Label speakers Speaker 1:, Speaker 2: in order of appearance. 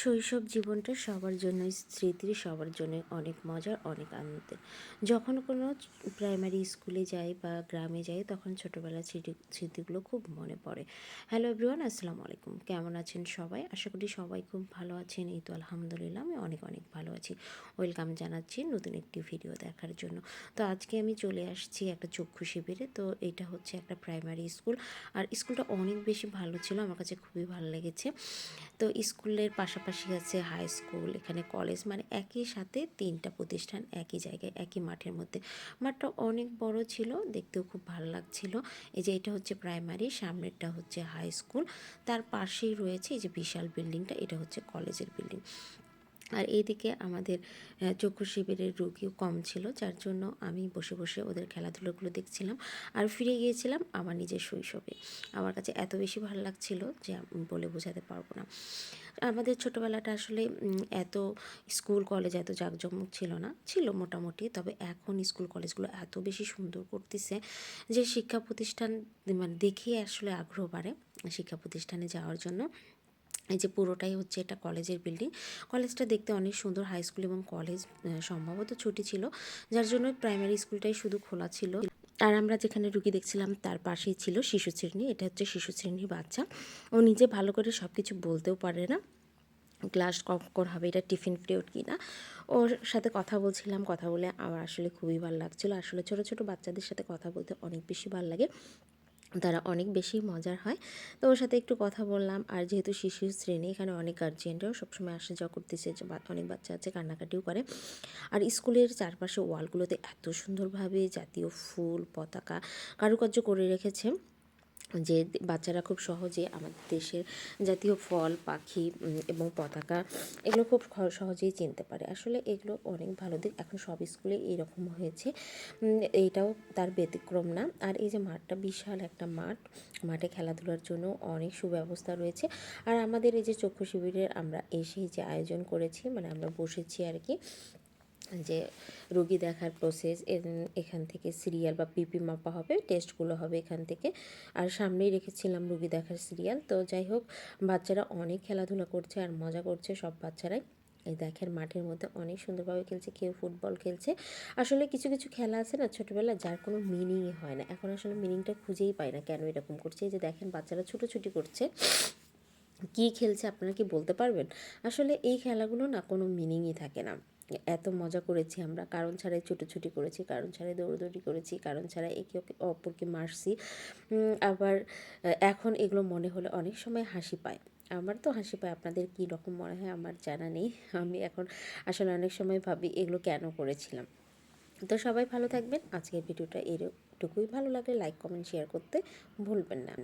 Speaker 1: শৈশব জীবনটা সবার জন্য স্মৃতির সবার জন্য অনেক মজার, অনেক আনন্দের। যখন কোনো প্রাইমারি স্কুলে যাই বা গ্রামে যাই, তখন ছোটোবেলার স্মৃতি, স্মৃতিগুলো খুব মনে পড়ে। হ্যালো এভরিওয়ান আসসালামু আলাইকুম। কেমন আছেন সবাই? আশা করি সবাই খুব ভালো আছেন। এই তো আলহামদুলিল্লাহ, আমি অনেক অনেক ভালো আছি। ওয়েলকাম জানাচ্ছি নতুন একটি ভিডিও দেখার জন্য। তো আজকে আমি চলে আসছি একটা চক্ষু শিবিরে। তো এটা হচ্ছে একটা প্রাইমারি স্কুল আর স্কুলটা অনেক বেশি ভালো ছিল, আমার কাছে খুবই ভালো লেগেছে। তো স্কুলের পাশাপাশি আছে হাই স্কুল এখানে কলেজ মানে একই সাথে তিনটা প্রতিষ্ঠান একই জায়গায়, একই মাঠের মধ্যে। মাঠটা অনেক বড় ছিল, দেখতেও খুব ভালো লাগছিল। এই যে এটা হচ্ছে প্রাইমারি সামনেরটা হচ্ছে হাই স্কুল তার পাশেই রয়েছে এই যে বিশাল বিল্ডিংটা এটা হচ্ছে কলেজের বিল্ডিং আর এইদিকে আমাদের চক্ষু শিবিরের রোগীও কম ছিল, যার জন্য আমি বসে বসে ওদের খেলাধুলোগুলো দেখছিলাম আর ফিরে গিয়েছিলাম আমার নিজের শৈশবে। আমার কাছে এত বেশি ভালো লাগছিল যে বলে বোঝাতে পারব না। আমাদের ছোটোবেলাটা আসলে এত স্কুল কলেজ এত জাঁকজমক ছিল না, ছিল মোটামুটি, তবে এখন স্কুল কলেজগুলো এত বেশি সুন্দর করতেছে যে শিক্ষা প্রতিষ্ঠান মানে দেখেই আসলে আগ্রহ বাড়ে শিক্ষা প্রতিষ্ঠানে যাওয়ার জন্য। এই যে পুরোটাই হচ্ছে এটা কলেজের বিল্ডিং কলেজটা দেখতে অনেক সুন্দর হাই স্কুল এবং কলেজ সম্ভবত ছুটি ছিল, যার জন্য প্রাইমারি স্কুলটাই শুধু খোলা ছিল। আর আমরা যেখানে রুগী দেখছিলাম তার পাশেই ছিল শিশু শ্রেণি, এটা হচ্ছে শিশু শ্রেণির বাচ্চা। ও নিজে ভালো করে সব কিছু বলতেও পারে না ক্লাস কখন হবে, এটা টিফিন পিরিয়ড কি না ওর সাথে কথা বলছিলাম, কথা বলে আমার আসলে খুবই ভালো লাগছিল। আসলে ছোটো ছোটো বাচ্চাদের সাথে কথা বলতে অনেক বেশি ভালো লাগে। তারা অনেক বেশি মজার হয়। তো ওর সাথে একটু কথা বললাম, আর যেহেতু শিশু শ্রেণি, এখানে অনেক গার্জিয়ানরাও সবসময় আসা যাওয়া করতেছে, যে অনেক বাচ্চা আছে, কান্নাকাটিও করে। আর স্কুলের চারপাশে ওয়ালগুলোতে এত সুন্দরভাবে জাতীয় ফুল, পতাকা কারুকার্য করে রেখেছে। যে বাচ্চারা খুব সহজে আমাদের দেশের জাতীয় ফল পাখি এবং পতাকা এগুলো খুব সহজেই চিনতে পারে। আসলে এগুলো অনেক ভালো দিক এখন সব স্কুলে এরকম হয়েছে। উম, এইটাও তার ব্যতিক্রম না। আর এই যে মাঠটা বিশাল একটা মাঠ মাঠে খেলাধুলার জন্য অনেক সুব্যবস্থা রয়েছে। আর আমাদের এই যে চক্ষু শিবিরের আমরা এসেই যে আয়োজন করেছি মানে আমরা বসেছি আর কি যে রোগী দেখার প্রসেস এখান থেকে সিরিয়াল বা পিপি মাপা হবে টেস্টগুলো হবে এখান থেকে। আর সামনেই রেখেছিলাম রোগী দেখার সিরিয়াল তো যাই হোক, বাচ্চারা অনেক খেলাধুলা করছে আর মজা করছে সব বাচ্চারাই। এই দেখেন মাঠের মধ্যে অনেক সুন্দরভাবে খেলছে, কেউ ফুটবল খেলছে। আসলে কিছু কিছু খেলা আছে না ছোটোবেলায় যার কোনো মিনিংই হয় না। এখন আসলে মিনিংটা খুঁজেই পায় না কেন এরকম করছে। এই যে দেখেন বাচ্চারা ছুটোছুটি করছে। কী খেলছে আপনারা কি বলতে পারবেন? আসলে এই খেলাগুলো না কোনো মিনিংই থাকে না। এত মজা করেছি আমরা, কারণ ছাড়াই ছুটোছুটি করেছি, কারণ ছাড়াই দৌড়দৌড়ি করেছি, কারণ ছাড়া একে ওকে, অপরকে মারছি। আবার এখন এগুলো মনে হলে অনেক সময় হাসি পায়। আমার তো হাসি পায়, আপনাদের কী রকম মনে হয় আমার জানা নেই। আমি এখন আসলে অনেক সময় ভাবি এগুলো কেন করেছিলাম। তো সবাই ভালো থাকবেন। আজকের ভিডিওটা এরটুকুই। ভালো লাগলে লাইক কমেন্ট শেয়ার করতে ভুলবেন না।